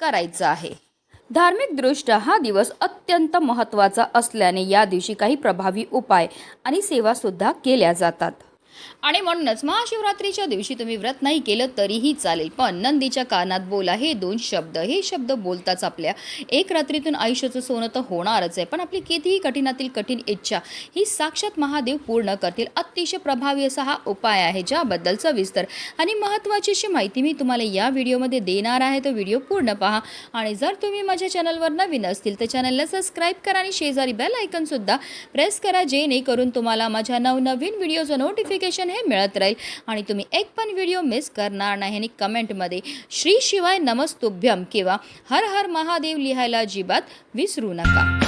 करायचं आहे. धार्मिकदृष्ट्या हा दिवस अत्यंत महत्त्वाचा असल्याने या दिवशी काही प्रभावी उपाय आणि सेवासुद्धा केल्या जातात. आणि म्हणूनच महाशिवरात्रीच्या दिवशी तुम्ही व्रत नाही केलं तरीही चालेल. पण नंदीच्या कानात बोला हे दोन शब्द. हे शब्द बोलताच आपल्या एक रात्रीतून आयुष्याचं सोनं तर होणारच आहे. पण आपली कितीही कठीणातील कठीण इच्छा ही साक्षात महादेव पूर्ण करतील. अतिशय प्रभावी असा हा उपाय आहे ज्याबद्दल सविस्तर आणि महत्त्वाची अशी माहिती मी तुम्हाला या व्हिडिओमध्ये देणार आहे. तो व्हिडिओ पूर्ण पहा. आणि जर तुम्ही माझ्या चॅनलवर नवीन असतील तर चॅनलला सबस्क्राईब करा आणि शेजारी बेल ऐकनसुद्धा प्रेस करा जेणेकरून तुम्हाला माझ्या नवनवीन व्हिडिओचं नोटिफिकेशन हे मिळत राहील. आणि तुम्ही एक पण व्हिडिओ मिस करणार नाही आणि कमेंटमध्ये श्री शिवाय नमस्तुभ्यम किंवा हर हर महादेव लिहायला अजिबात विसरू नका.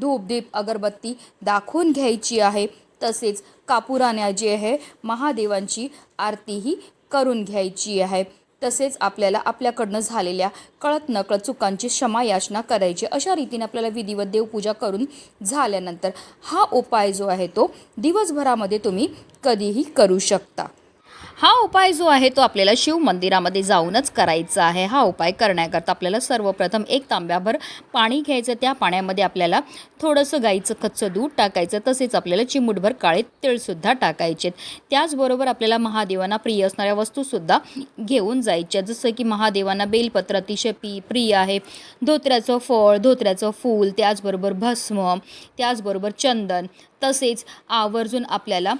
धूप दीप अगरबत्ती दाखवून घ्यायची आहे. तसेच कापुराण्या जी आहे महादेवांची आरतीही करून घ्यायची आहे. तसेच आपल्याला आपल्याकडनं झालेल्या कळत नकळत चुकांची क्षमा याचना करायची अशा रीतीने आपल्याला विधिवत देवपूजा करून झाल्यानंतर हा उपाय जो आहे तो दिवसभरामध्ये तुम्ही कधीही करू शकता. हा उपाय जो आहे तो आपल्याला शिव मंदिरामध्ये जाऊनच करायचा आहे. हा उपाय करण्याकरता आपल्याला सर्वप्रथम एक तांब्याभर पाणी घ्यायचं त्या पाण्यामध्ये आपल्याला थोडंसं गाईचं कच्चं दूध टाकायचं तसेच आपल्याला चिमूटभर काळे तिळसुद्धा टाकायचे त्याचबरोबर आपल्याला महादेवांना प्रिय असणाऱ्या वस्तूसुद्धा घेऊन जायच्या जसं की महादेवांना बेलपत्र अतिशय पी प्रिय आहे. धोत्र्याचं फळ धोत्र्याचं फूल त्याचबरोबर भस्म त्याचबरोबर चंदन तसेच आवर्जून आपल्याला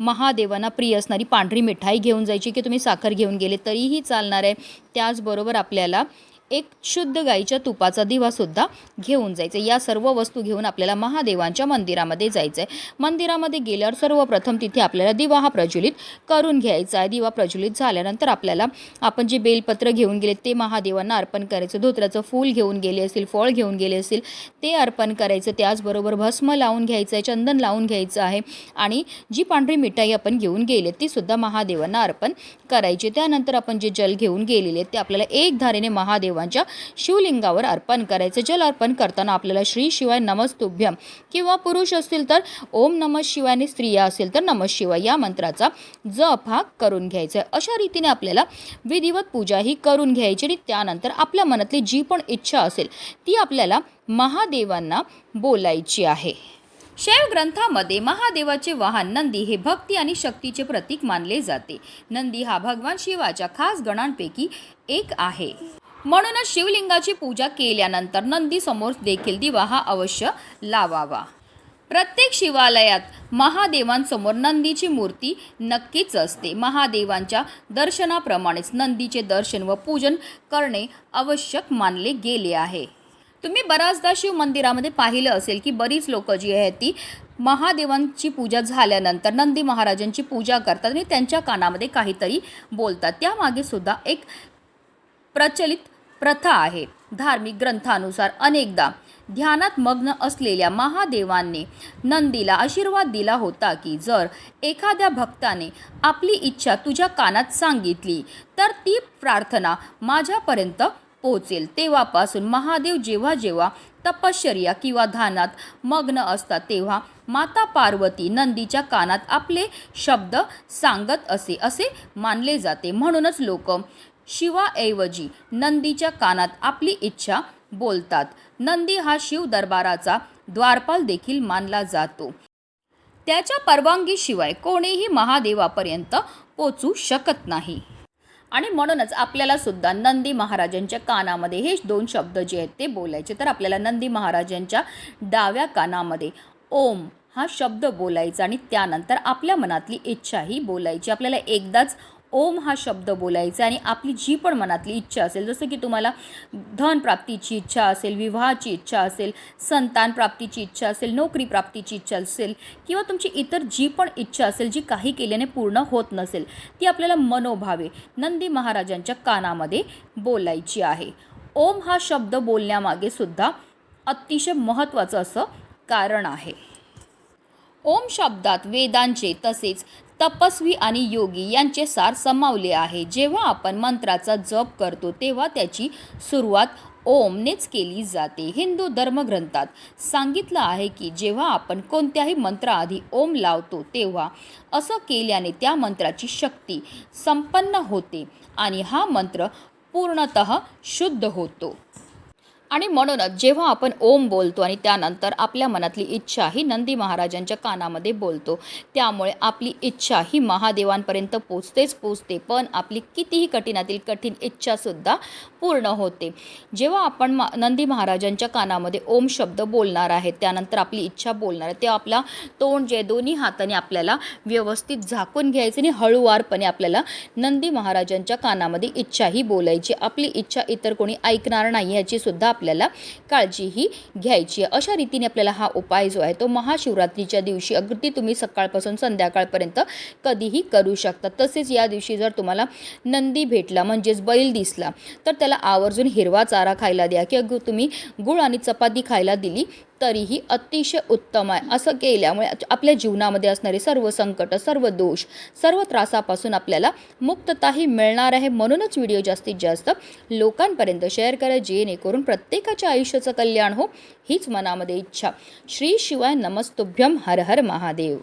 महादेवांना प्रिय असणारी पांढरी मिठाई घेऊन जायची की तुम्ही साखर घेऊन गेले तरीही चालणार आहे. त्याचबरोबर आपल्याला एक शुद्ध गाईच्या तुपाचा दिवासुद्धा घेऊन जायचं. या सर्व वस्तू घेऊन आपल्याला महादेवांच्या मंदिरामध्ये जायचं आहे मंदिरामध्ये गेल्यावर सर्वप्रथम तिथे आपल्याला दिवा हा प्रज्वलित करून घ्यायचा आहे. दिवा प्रज्वलित झाल्यानंतर आपल्याला आपण जे बेलपत्र घेऊन गेले ते महादेवांना अर्पण करायचं. धोत्राचं फूल घेऊन गेले असेल फळ घेऊन गेले असेल ते अर्पण करायचं. त्याचबरोबर भस्म लावून घ्यायचं आहे चंदन लावून घ्यायचं आहे आणि जी पांढरी मिठाई आपण घेऊन गेले ती सुद्धा महादेवांना अर्पण करायची. त्यानंतर आपण जे जल घेऊन गेलेले ते आपल्याला एक धारेने महादेवांच्या शिवलिंगावर अर्पण करायचं. जल अर्पण करताना आपल्याला श्री शिवाय नमस्तुभ्यम किंवा पुरुष असतील तर ओम नम शिवाय आणि स्त्रिया असेल तर नम शिवाय या मंत्राचा जप हा करून घ्यायचा. आहे अशा रीतीने आपल्याला विधिवत पूजा ही करून घ्यायची आणि त्यानंतर आपल्या मनातली जी पण इच्छा असेल ती आपल्याला महादेवांना बोलायची आहे. शैव ग्रंथामध्ये महादेवाचे वाहन नंदी हे भक्ती आणि शक्तीचे प्रतीक मानले जाते. नंदी हा भगवान शिवाच्या खास गणांपैकी एक आहे. म्हणूनच शिवलिंगाची पूजा केल्यानंतर नंदीसमोर देखील दिवा हा अवश्य लावावा. प्रत्येक शिवालयात महादेवांसमोर नंदीची मूर्ती नक्कीच असते. महादेवांच्या दर्शनाप्रमाणेच नंदीचे दर्शन व पूजन करणे आवश्यक मानले गेले आहे. तुम्ही बऱ्याचदा शिव मंदिरामध्ये पाहिलं असेल की बरीच लोक जी आहेत ती महादेवांची पूजा झाल्यानंतर नंदी महाराजांची पूजा करतात आणि त्यांच्या कानामध्ये काहीतरी बोलतात. त्यामागे सुद्धा एक प्रचलित प्रथा आहे. धार्मिक ग्रंथानुसार अनेकदा ध्यानात मग्न असलेल्या महादेवांनी नंदीला आशीर्वाद दिला होता की जर एखाद्या भक्ताने आपली इच्छा तुझ्या कानात सांगितली तर ती प्रार्थना माझ्यापर्यंत पोहोचेल. तेव्हापासून महादेव जेव्हा जेव्हा तपश्चर्या किंवा ध्यानात मग्न असतात तेव्हा माता पार्वती नंदीच्या कानात आपले शब्द सांगत असे असे मानले जाते. म्हणूनच लोक शिवाऐवजी नंदीच्या कानात आपली इच्छा बोलतात. नंदी हा शिव दरबाराचा द्वारपाल देखील मानला जातो. त्याच्या परवानगीशिवाय कोणीही महादेवापर्यंत पोचू शकत नाही. आणि म्हणूनच आपल्याला सुद्धा नंदी महाराजांच्या कानामध्ये हे दोन शब्द जे आहेत ते बोलायचे. तर आपल्याला नंदी महाराजांच्या डाव्या कानामध्ये ओम हा शब्द बोलायचा आणि त्यानंतर आपल्या मनातली इच्छाही बोलायची. आपल्याला एकदाच ओम हा शब्द बोलायचा आणि आपली जी पण मनातली इच्छा असेल जसं की तुम्हाला धन प्राप्तीची इच्छा असेल विवाहाची इच्छा असेल संतान प्राप्तीची इच्छा असेल नोकरी प्राप्तीची इच्छा असेल किंवा तुमची इतर जी पण इच्छा असेल जी काही केल्याने पूर्ण होत नसेल ती आपल्याला मनोभावे नंदी महाराजांच्या कानामध्ये बोलायची आहे. ओम हा शब्द बोलण्यामागे सुद्धा अतिशय महत्त्वाचं असं कारण आहे. ओम शब्दात वेदांचे तसेच तपस्वी आणि योगी यांचे सार समावले आहे. जेव्हा आपण मंत्राचा जप करतो तेव्हा त्याची सुरुवात ओमनेच केली जाते. हिंदू धर्मग्रंथात सांगितलं आहे की जेव्हा आपण कोणत्याही मंत्राआधी ओम लावतो तेव्हा असं केल्याने त्या मंत्राची शक्ती संपन्न होते आणि हा मंत्र पूर्णत शुद्ध होतो. आणि म्हणूनच जेव्हा आपण ओम बोलतो आणि त्यानंतर आपल्या मनातली इच्छा ही नंदी महाराजांच्या कानामध्ये बोलतो त्यामुळे आपली इच्छा ही महादेवांपर्यंत पोचतेच पोचते पण आपली कितीही कठीणातील कठीण इच्छासुद्धा पूर्ण होते. जेव्हा आपण मा नंदी महाराजांच्या कानामध्ये ओम शब्द बोलणार आहे त्यानंतर आपली इच्छा बोलणार आहे ते आपला तोंड जे दोन्ही हाताने आपल्याला व्यवस्थित झाकून घ्यायचे आणि हळूवारपणे आपल्याला नंदी महाराजांच्या कानामध्ये इच्छाही बोलायची. आपली इच्छा इतर कोणी ऐकणार नाही याची सुद्धा आपल्याला काळजीही घ्यायची आहे. अशा रीतीने आपल्याला हा उपाय जो आहे तो महाशिवरात्रीच्या दिवशी अगदी तुम्ही सकाळपासून संध्याकाळपर्यंत कधीही करू शकता. तसेच या दिवशी जर तुम्हाला नंदी भेटला म्हणजेच बैल दिसला तर त्याला आवर्जून हिरवा चारा खायला द्या. किंवा तुम्ही गुळ आणि चपाती खायला दिली तरीही अतिशय उत्तम आहे. असं केल्यामुळे आपल्या जीवनामध्ये असणारे सर्व संकट सर्व दोष सर्व त्रासापासून आपल्याला मुक्तताही मिळणार आहे. म्हणूनच व्हिडिओ जास्तीत जास्त लोकांपर्यंत शेअर करा जेणेकरून प्रत्येकाच्या आयुष्याचं कल्याण हो हीच मनामध्ये इच्छा. श्री शिवाय नमस्तुभ्यम हर हर महादेव.